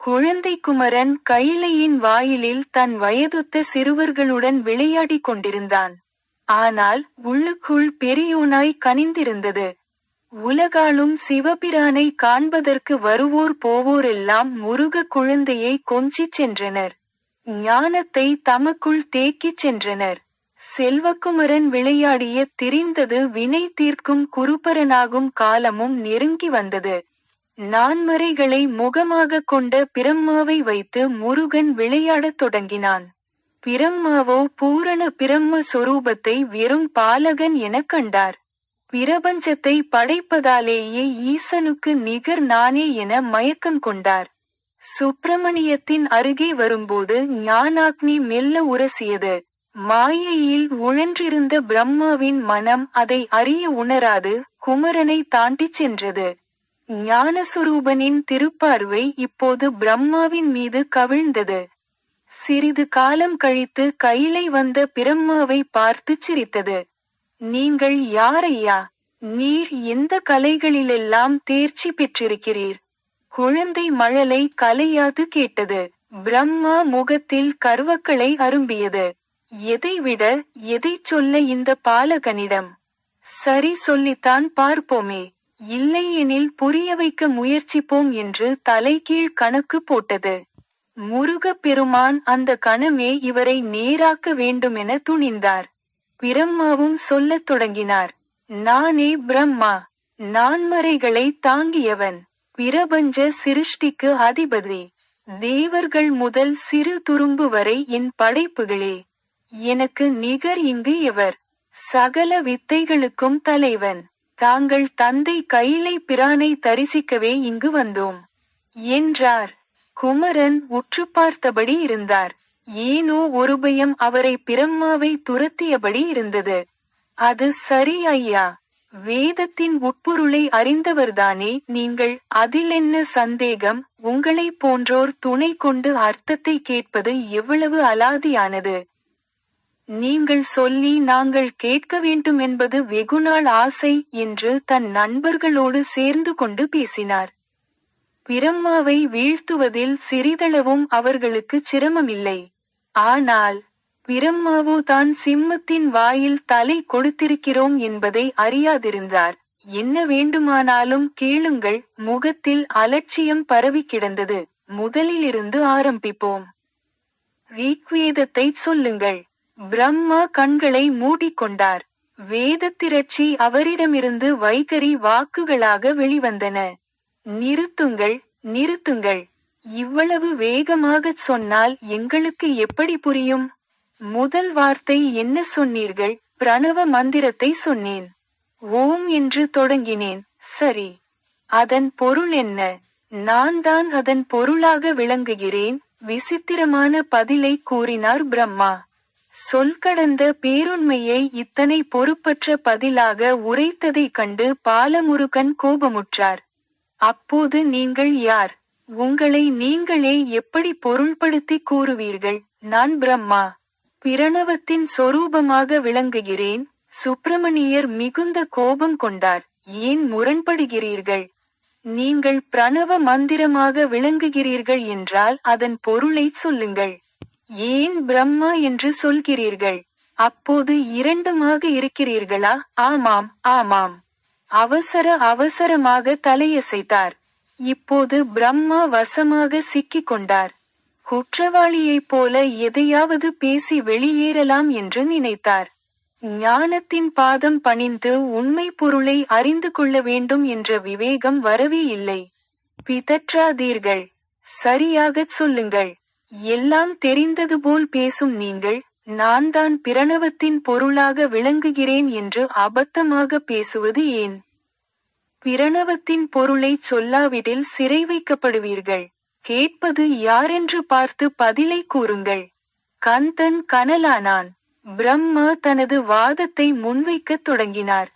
குழந்தை குமரன் கைலையின் வாயிலில் தன் வயதுத்த சிறுவர்களுடன் விளையாடிக் கொண்டிருந்தான். ஆனால் உள்ளுக்குள் பெரியோனாய் கனிந்திருந்தது. உலகாலும் சிவபிரானை காண்பதற்கு வருவோர் போவோரெல்லாம் முருக குழந்தையை கொஞ்சிச் சென்றனர். ஞானத்தை தமக்குள் தேக்கிச் சென்றனர். செல்வக்குமரன் விளையாடிய திரிந்தது வினை தீர்க்கும் குருபரனாகும் காலமும் நெருங்கி வந்தது. நான்மறைகளை முகமாக கொண்ட பிரம்மாவை வைத்து முருகன் விளையாடத் தொடங்கினான். பிரம்மாவோ பூரண பிரம்ம சொரூபத்தை வெறும் பாலகன் எனக் கண்டார். பிரபஞ்சத்தை படைப்பதாலேயே ஈசனுக்கு நிகர் நானே என மயக்கம் கொண்டார். சுப்பிரமணியத்தின் அருகே வரும்போது ஞானாக்னி மெல்ல உரசியது. மாயையில் உழன்றிருந்த பிரம்மாவின் மனம் அதை அறிய உணராது குமரனை தாண்டிச் சென்றது. ஞானசுரூபனின் திருப்பார்வை இப்போது பிரம்மாவின் மீது கவிழ்ந்தது. சிறிது காலம் கழித்து கையிலை வந்த பிரம்மாவை பார்த்து சிரித்தது. நீங்கள் யாரையா நீர் எந்த கலைகளிலெல்லாம் தேர்ச்சி பெற்றிருக்கிறீர்? குழந்தை மழலை கலையாது கேட்டது. பிரம்மா முகத்தில் கர்வக்களை அரும்பியது. எதை விட எதைச் சொல்ல இந்த பாலகனிடம்? சரி சொல்லித்தான் பார்ப்போமே. இல்லையெனில் புரிய வைக்க முயற்சிப்போம் என்று தலைகீழ் கணக்கு போட்டது. முருகப் பெருமான் அந்த கணமே இவரை நேராக்க வேண்டுமென துணிந்தார். பிரம்மாவும் சொல்லத் தொடங்கினார். நானே பிரம்மா நான்மறைகளை தாங்கியவன் பிரபஞ்ச சிருஷ்டிக்கு அதிபதி தேவர்கள் முதல் சிறு துரும்பு வரை என் படைப்புகளே எனக்கு நிகர் இங்கு எவர் சகல வித்தைகளுக்கும் தலைவன். தாங்கள் தந்தை கையிலை பிரானை தரிசிக்கவே இங்கு வந்தோம். என்றார். குமரன் உற்று பார்த்தபடி இருந்தார். ஏனோ ஒரு பயம் அவரை பிரம்மாவை துரத்தியபடி இருந்தது. அது சரி ஐயா. வேதத்தின் உட்பொருளை அறிந்தவர்தானே நீங்கள். அதில் என்ன சந்தேகம்? உங்களைப் போன்றோர் துணை கொண்டு அர்த்தத்தை கேட்பது எவ்வளவு அலாதியானது. நீங்கள் சொல்லி நாங்கள் கேட்க வேண்டும் என்பது வெகுநாள் ஆசை என்று தன் நண்பர்களோடு சேர்ந்து கொண்டு பேசினார். பிரம்மாவை வீழ்த்துவதில் சிறிதளவும் அவர்களுக்கு சிரமமில்லை. ஆனால் பிரம்மாவோ தான் சிம்மத்தின் வாயில் தலை கொடுத்திருக்கிறோம் என்பதை அறியாதிருந்தார். என்ன வேண்டுமானாலும் கேளுங்கள் முகத்தில் அலட்சியம் பரவி கிடந்தது. முதலிலிருந்து ஆரம்பிப்போம். ரிக்வேதத்தை சொல்லுங்கள். பிரம்மா கண்களை மூடிக்கொண்டார். வேதத்திரட்சி அவரிடமிருந்து வைகரி வாக்குகளாக வெளிவந்தன. நிறுத்துங்கள் நிறுத்துங்கள். இவ்வளவு வேகமாகச் சொன்னால் எங்களுக்கு எப்படி புரியும்? முதல் வார்த்தை என்ன சொன்னீர்கள்? பிரணவ மந்திரத்தை சொன்னேன். ஓம் என்று தொடங்கினேன். சரி. அதன் பொருள் என்ன? நான் தான் அதன் பொருளாக விளங்குகிறேன். விசித்திரமான பதிலை கூறினார் பிரம்மா. சொல்கடந்த பேருண்மையை இத்தனை பொறுப்பற்ற பதிலாக உரைத்ததைக் கண்டு பாலமுருகன் கோபமுற்றார். அப்போது நீங்கள் யார்? உங்களை நீங்களே எப்படி பொருள்படுத்தி கூறுவீர்கள்? நான் பிரம்மா. பிரணவத்தின் சொரூபமாக விளங்குகிறேன். சுப்பிரமணியர் மிகுந்த கோபம் கொண்டார். ஏன் முரண்படுகிறீர்கள்? நீங்கள் பிரணவ மந்திரமாக விளங்குகிறீர்கள் என்றால் அதன் பொருளைச் சொல்லுங்கள். ஏன் பிரம்மா என்று சொல்கிறீர்கள்? அப்போது இரண்டுமாக இருக்கிறீர்களா? ஆமாம் ஆமாம். அவசர அவசரமாக தலையசைத்தார். இப்போது பிரம்மா வசமாக சிக்கிக் கொண்டார் குற்றவாளியைப் போல எதையாவது பேசி வெளியேறலாம் என்று நினைத்தார். ஞானத்தின் பாதம் பணிந்து உண்மை பொருளை அறிந்து கொள்ள வேண்டும் என்ற விவேகம் வரவே இல்லை. பிதற்றாதீர்கள். சரியாகச் சொல்லுங்கள். எல்லாம் தெரிந்தது போல் பேசும் நீங்கள் நான் தான் பிரணவத்தின் பொருளாக விளங்குகிறேன் என்று அபத்தமாக பேசுவது ஏன்? பிரணவத்தின் பொருளை சொல்லாவிடில் சிறை வைக்கப்படுவீர்கள். கேட்பது யாரென்று பார்த்து பதிலை கூறுங்கள். கந்தன் கனலானான். பிரம்மா தனது வாதத்தை முன்வைக்கத் தொடங்கினார்.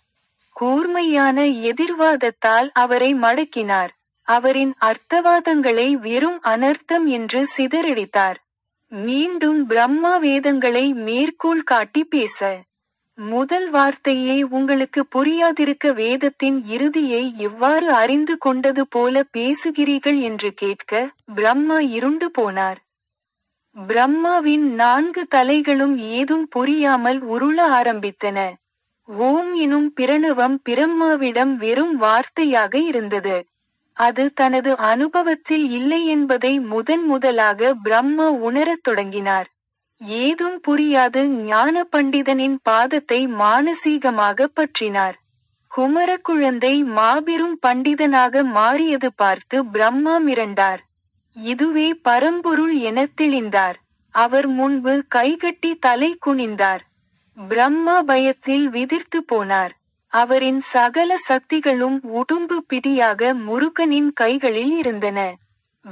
கூர்மையான எதிர்வாதத்தால் அவரை மடக்கினார். அவரின் அர்த்தவாதங்களை வெறும் அனர்த்தம் என்று சிதறடித்தார். மீண்டும் பிரம்மா வேதங்களை மேற்கோள் காட்டி பேச. முதல் வார்த்தையே உங்களுக்கு புரியாதிருக்க வேதத்தின் இறுதியை எவ்வாறு அறிந்து கொண்டது போல பேசுகிறீர்கள் என்று கேட்க பிரம்மா இருண்டு போனார். பிரம்மாவின் நான்கு தலைகளும் ஏதும் புரியாமல் உருள ஆரம்பித்தன. ஓம் எனும் பிரணவம் பிரம்மாவிடம் வெறும் வார்த்தையாக இருந்தது. அது தனது அனுபவத்தில் இல்லை என்பதை முதன் முதலாக பிரம்மா உணரத் தொடங்கினார். ஏதும் புரியாது ஞான பண்டிதனின் பாதத்தை மானசீகமாக பற்றினார். குமரக்குழந்தை மாபெரும் பண்டிதனாக மாறியது பார்த்து பிரம்மா மிரண்டார். இதுவே பரம்பொருள் என தெளிந்தார். அவர் முன்பு கைகட்டி தலை குனிந்தார். பிரம்மா பயத்தில் விதிர்த்து போனார். அவரின் சகல சக்திகளும் உடும்பு பிடியாக முருகனின் கைகளில் இருந்தன.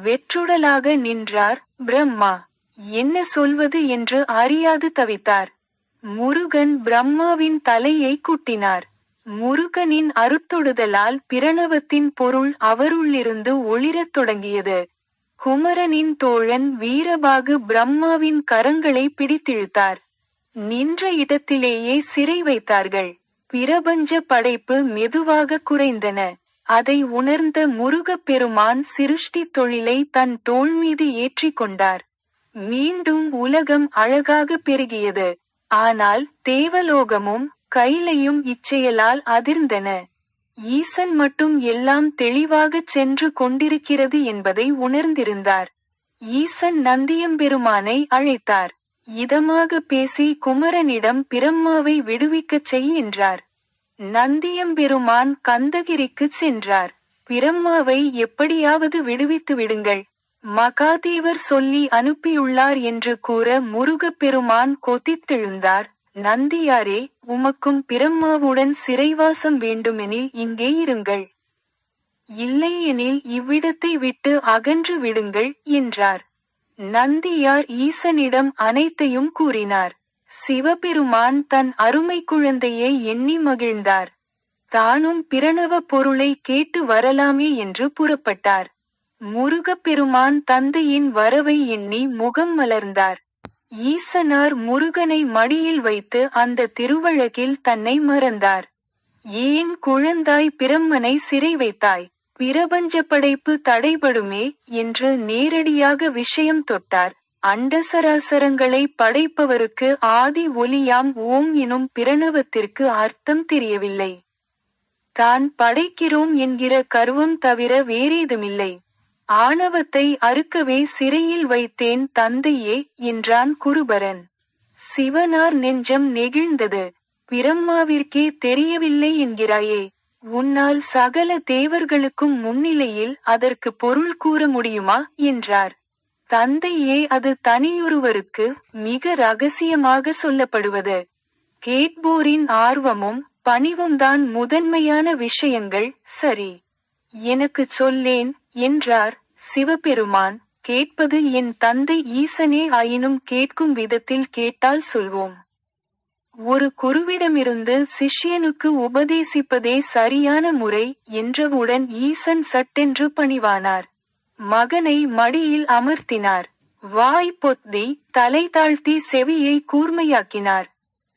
வெற்றுடலாக நின்றார் பிரம்மா. என்ன சொல்வது என்று அறியாது தவித்தார். முருகன் பிரம்மாவின் தலையை குட்டினார். முருகனின் அருட்தொடுதலால் பிரணவத்தின் பொருள் அவருள்ளிருந்து ஒளிரத் தொடங்கியது. குமரனின் தோழன் வீரபாகு பிரம்மாவின் கரங்களை பிடித்திழுத்தார். நின்ற இடத்திலேயே சிறை வைத்தார்கள். பிரபஞ்ச படைப்பு மெதுவாக குறைந்தன. அதை உணர்ந்த முருகப் பெருமான் சிருஷ்டி தொழிலை தன் தோள் மீது ஏற்றிக் கொண்டார். மீண்டும் உலகம் அழகாக பெருகியது. ஆனால் தேவலோகமும் கைலையும் இச்செயலால் அதிர்ந்தன. ஈசன் மட்டும் எல்லாம் தெளிவாகச் சென்று கொண்டிருக்கிறது என்பதை உணர்ந்திருந்தார். ஈசன் நந்தியம்பெருமானை அழைத்தார். இதமாக பேசி குமரனிடம் பிரம்மாவை விடுவிக்கச் செய் என்றார். நந்தியம்பெருமான் கந்தகிரிக்குச் சென்றார். பிரம்மாவை எப்படியாவது விடுவித்து விடுங்கள். மகாதேவர் சொல்லி அனுப்பியுள்ளார் என்று கூற முருகப்பெருமான் கொதித்தெழுந்தார். நந்தியாரே உமக்கும் பிரம்மாவுடன் சிறைவாசம் வேண்டுமெனில் இங்கே இருங்கள். இல்லையெனில் இவ்விடத்தை விட்டு அகன்று விடுங்கள் என்றார். நந்தியார் ஈசனிடம் அனைத்தையும் கூறினார். சிவபெருமான் தன் அருமை குழந்தையை எண்ணி மகிழ்ந்தார். தானும் பிரணவ பொருளை கேட்டு வரலாமே என்று புறப்பட்டார். முருகப்பெருமான் தந்தையின் வரவை எண்ணி முகம் மலர்ந்தார். ஈசனார் முருகனை மடியில் வைத்து அந்த திருவழகில் தன்னை மறந்தார். ஏன் குழந்தாய் பிரம்மனை சிறை வைத்தாய்? பிரபஞ்ச படைப்பு தடைபடுமே என்று நேரடியாக விஷயம் தொட்டார். அண்டசராசரங்களை படைப்பவருக்கு ஆதி ஒலியாம் ஓம் எனும் பிரணவத்திற்கு அர்த்தம் தெரியவில்லை. தான் படைக்கிறோம் என்கிற கர்வம் தவிர வேறேதுமில்லை. ஆணவத்தை அறுக்கவே சிறையில் வைத்தேன் தந்தையே என்றான் குருபரன். சிவனார் நெஞ்சம் நெகிழ்ந்தது. பிரம்மாவிற்கே தெரியவில்லை என்கிறாயே. உன்னால் சகல தேவர்களுக்கும் முன்னிலையில் அதற்கு பொருள் கூற முடியுமா? என்றார். தந்தையே அது தனியொருவருக்கு மிக ரகசியமாக சொல்லப்படுவது. கேட்போரின் ஆர்வமும் பணிவும்தான் முதன்மையான விஷயங்கள். சரி. எனக்குச் சொல்லேன் என்றார் சிவபெருமான். கேட்பது என் தந்தை ஈசனே ஆயினும் கேட்கும் விதத்தில் கேட்டால் சொல்வோம். ஒரு குருவிடமிருந்து சிஷ்யனுக்கு உபதேசிப்பதே சரியான முறை என்றவுடன் ஈசன் சட்டென்று பணிவானார். மகனை மடியில் அமர்த்தினார். வாய் பொத்தி தலை தாழ்த்தி செவியை கூர்மையாக்கினார்.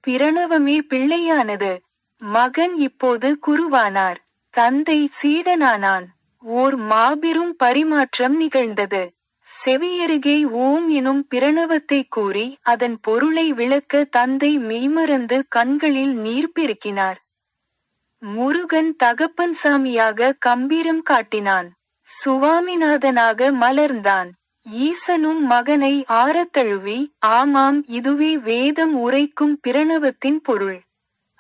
பிரணவமே பிள்ளையானது. மகன் இப்போது குருவானார். தந்தை சீடனானான். ஓர் மாபெரும் பரிமாற்றம் நிகழ்ந்தது. செவியருகே ஓம் எனும் பிரணவத்தை கூறி அதன் பொருளை விளக்க தந்தை மெய்மறந்து கண்களில் நீர் பெருக்கினார். முருகன் தகப்பன் சாமியாக கம்பீரம் காட்டினான். சுவாமிநாதனாக மலர்ந்தான். ஈசனும் மகனை ஆரத்தழுவி ஆமாம் இதுவே வேதம் உரைக்கும் பிரணவத்தின் பொருள்.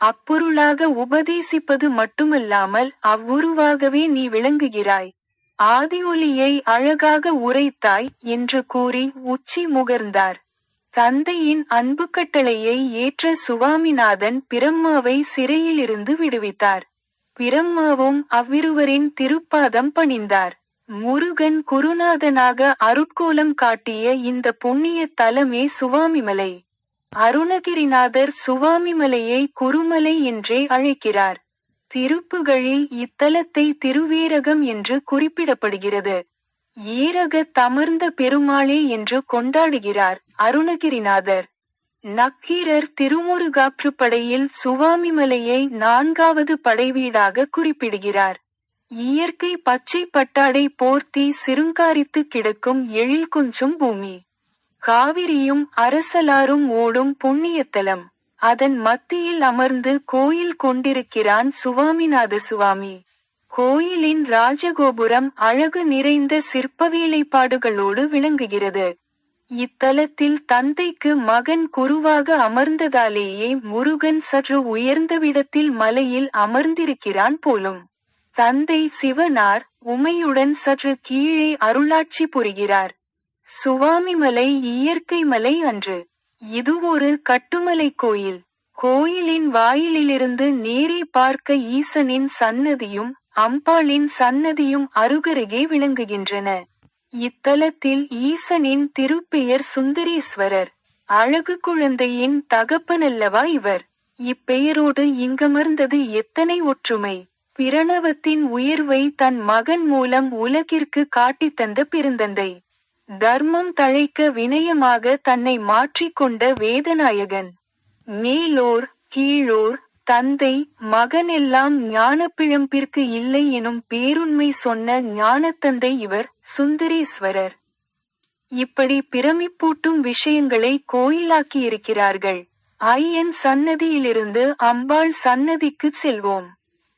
அப்பொருளாக உபதேசிப்பது மட்டுமல்லாமல் அவ்வுருவாகவே நீ விளங்குகிறாய். ஆதி அழகாக உரைத்தாய் என்று கூறி உச்சி முகர்ந்தார். தந்தையின் அன்பு கட்டளையை ஏற்ற சுவாமிநாதன் பிரம்மாவை சிறையிலிருந்து விடுவித்தார். பிரம்மாவும் அவ்விருவரின் திருப்பாதம் பணிந்தார். முருகன் குருநாதனாக அருட்கோலம் காட்டிய இந்த புண்ணிய தலமே சுவாமிமலை. அருணகிரிநாதர் சுவாமிமலையை குருமலை என்றே அழைக்கிறார். திருப்புகளில் இத்தலத்தை திருவேரகம் என்று குறிப்பிடப்படுகிறது. ஈரக தமர்ந்த பெருமாளே என்று கொண்டாடுகிறார் அருணகிரிநாதர். நக்கீரர் திருமுருகாற்றுப்படையில் சுவாமிமலையை நான்காவது படைவீடாக குறிப்பிடுகிறார். இயற்கை பச்சை பட்டாடை போர்த்தி சிருங்காரித்து கிடக்கும் எழில் கொஞ்சும் பூமி. காவிரியும் அரசலாரும் ஓடும் புண்ணியத்தலம். அதன் மத்தியில் அமர்ந்து கோயில் கொண்டிருக்கிறான் சுவாமிநாத சுவாமி. கோயிலின் ராஜகோபுரம் அழகு நிறைந்த சிற்ப வேலைப்பாடுகளோடு விளங்குகிறது. இத்தலத்தில் தந்தைக்கு மகன் குருவாக அமர்ந்ததாலேயே முருகன் சற்று உயர்ந்தவிடத்தில் மலையில் அமர்ந்திருக்கிறான் போலும். தந்தை சிவனார் உமையுடன் சற்று கீழே அருளாட்சி புரிகிறார். சுவாமிமலை இயற்கை மலை அன்று. இது ஒரு கட்டுமலை கோயில். கோயிலின் வாயிலிலிருந்து நேரே பார்க்க ஈசனின் சன்னதியும் அம்பாளின் சன்னதியும் அருகருகே விளங்குகின்றன. இத்தலத்தில் ஈசனின் திருப்பெயர் சுந்தரேஸ்வரர் அழகு குழந்தையின் தகப்பனல்லவா இவர். இப்பெயரோடு இங்கமர்ந்தது எத்தனை ஒற்றுமை. பிரணவத்தின் உயர்வை தன் மகன் மூலம் உலகிற்கு காட்டித் தந்த பெருந்தந்தை. தர்மம் தழைக்க வினயமாக தன்னை மாற்றிக்கொண்ட வேதநாயகன். மேலோர் கீழோர் தந்தை மகன் எல்லாம் ஞானப்பிழம்பிற்கு இல்லை எனும் பேருண்மை சொன்ன ஞானத்தந்தை இவர் சுந்தரேஸ்வரர். இப்படி பிரமிப்பூட்டும் விஷயங்களை கோயிலாக்கியிருக்கிறார்கள். ஐயன் சன்னதியிலிருந்து அம்பாள் சன்னதிக்கு செல்வோம்.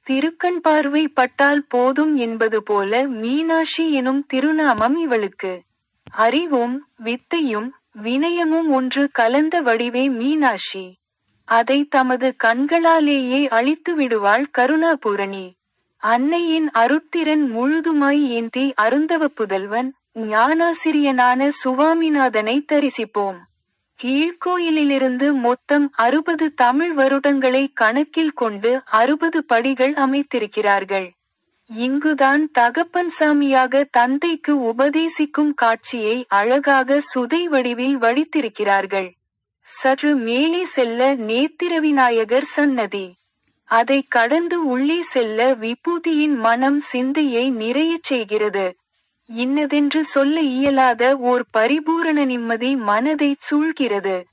திருக்கண் பார்வை பட்டால் போதும் என்பது போல மீனாட்சி எனும் திருநாமம் இவளுக்கு. அறிவும் வித்தையும் வினயமும் ஒன்று கலந்த வடிவே மீனாட்சி. அதை தமது கண்களாலேயே அழித்து விடுவாள் கருணாபூரணி. அன்னையின் அருட்திறன் முழுதுமாய் ஏந்தி அருந்தவ புதல்வன் ஞானாசிரியனான சுவாமிநாதனை தரிசிப்போம். கீழ்கோயிலிலிருந்து மொத்தம் அறுபது தமிழ் வருடங்களை கணக்கில் கொண்டு அறுபது படிகள் அமைத்திருக்கிறார்கள். இங்குதான் தகப்பன் சாமியாக தந்தைக்கு உபதேசிக்கும் காட்சியை அழகாக சுதை வடிவில் வடித்திருக்கிறார்கள். சற்று மேலே செல்ல நேத்திரவிநாயகர் சன்னதி. அதை கடந்து உள்ளே செல்ல விபூதியின் மனம் சிந்தையை நிறையச் செய்கிறது. இன்னதென்று சொல்ல இயலாத ஓர் பரிபூரண நிம்மதி மனதை சூழ்கிறது.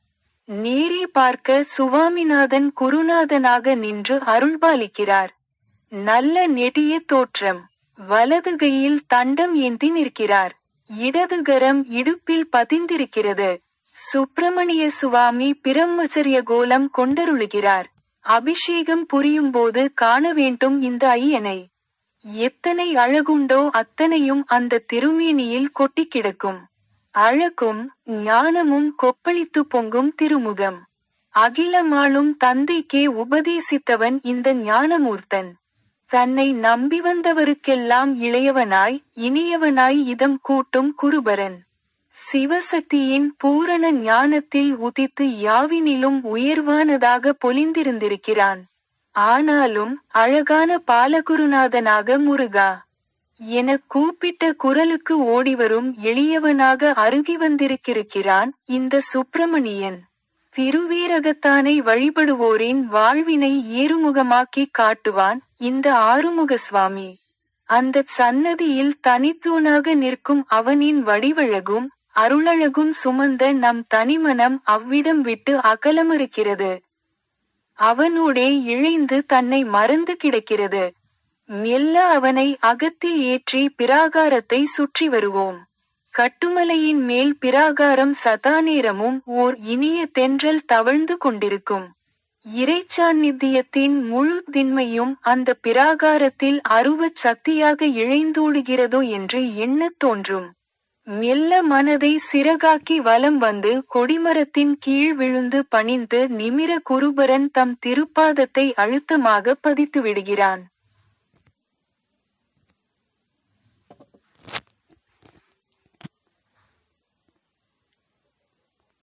நேரே பார்க்க சுவாமிநாதன் குருநாதனாக நின்று அருள்பாலிக்கிறார். நல்ல நெடிய தோற்றம். வலது கையில் தண்டம் ஏந்தி நிற்கிறார். இடதுகரம் இடுப்பில் பதிந்திருக்கிறது. சுப்பிரமணிய சுவாமி பிரம்மச்சரிய கோலம் கொண்டருளுகிறார். அபிஷேகம் புரியும்போது காண வேண்டும் இந்த ஐயனை. எத்தனை அழகுண்டோ அத்தனையும் அந்த திருமேனியில் கொட்டி கிடக்கும். அழகும் ஞானமும் கொப்பளித்து பொங்கும் திருமுகம். அகிலமாளும் தந்தைக்கே உபதேசித்தவன் இந்த ஞானமூர்த்தன். தன்னை நம்பி வந்தவருக்கெல்லாம் இளையவனாய் இனியவனாய் இதம் கூட்டும் குருபரன். சிவசக்தியின் பூரண ஞானத்தில் உதித்து யாவினிலும் உயர்வானதாக பொலிந்திருந்திருக்கிறான். ஆனாலும் அழகான பாலகுருநாதனாக முருகா. என கூப்பிட்ட குரலுக்கு ஓடிவரும் எளியவனாக அருகி வந்திருக்கிறான் இந்த சுப்பிரமணியன். திருவீரகத்தானை வழிபடுவோரின் வாழ்வினை ஏறுமுகமாக்கி காட்டுவான் இந்த ஆறுமுக சுவாமி அந்த சன்னதியில் தனித்தூணாக நிற்கும் அவனின் வடிவழகும் அருளழகும் சுமந்த நம் தனிமனம் அவ்விடம் விட்டு அகலமிருக்கிறது அவனோடே இழைந்து தன்னை மறந்து கிடக்கிறது. மெல்ல அவனை அகத்தில் ஏற்றி பிராகாரத்தை சுற்றி வருவோம். கட்டுமலையின் மேல் பிராகாரம் சதாநேரமும் ஓர் இனிய தென்றல் தவழ்ந்து கொண்டிருக்கும். இறைச்சாநித்தியத்தின் முழு திண்மையும் அந்த பிராகாரத்தில் அருவச் சக்தியாக இழைந்தோடுகிறதோ என்று எண்ணத் தோன்றும். மெல்ல மனதை சிறகாக்கி வலம் வந்து கொடிமரத்தின் கீழ் விழுந்து பணிந்து நிமிர குருபரன் தம் திருப்பாதத்தை அழுத்தமாக பதித்து விடுகிறான்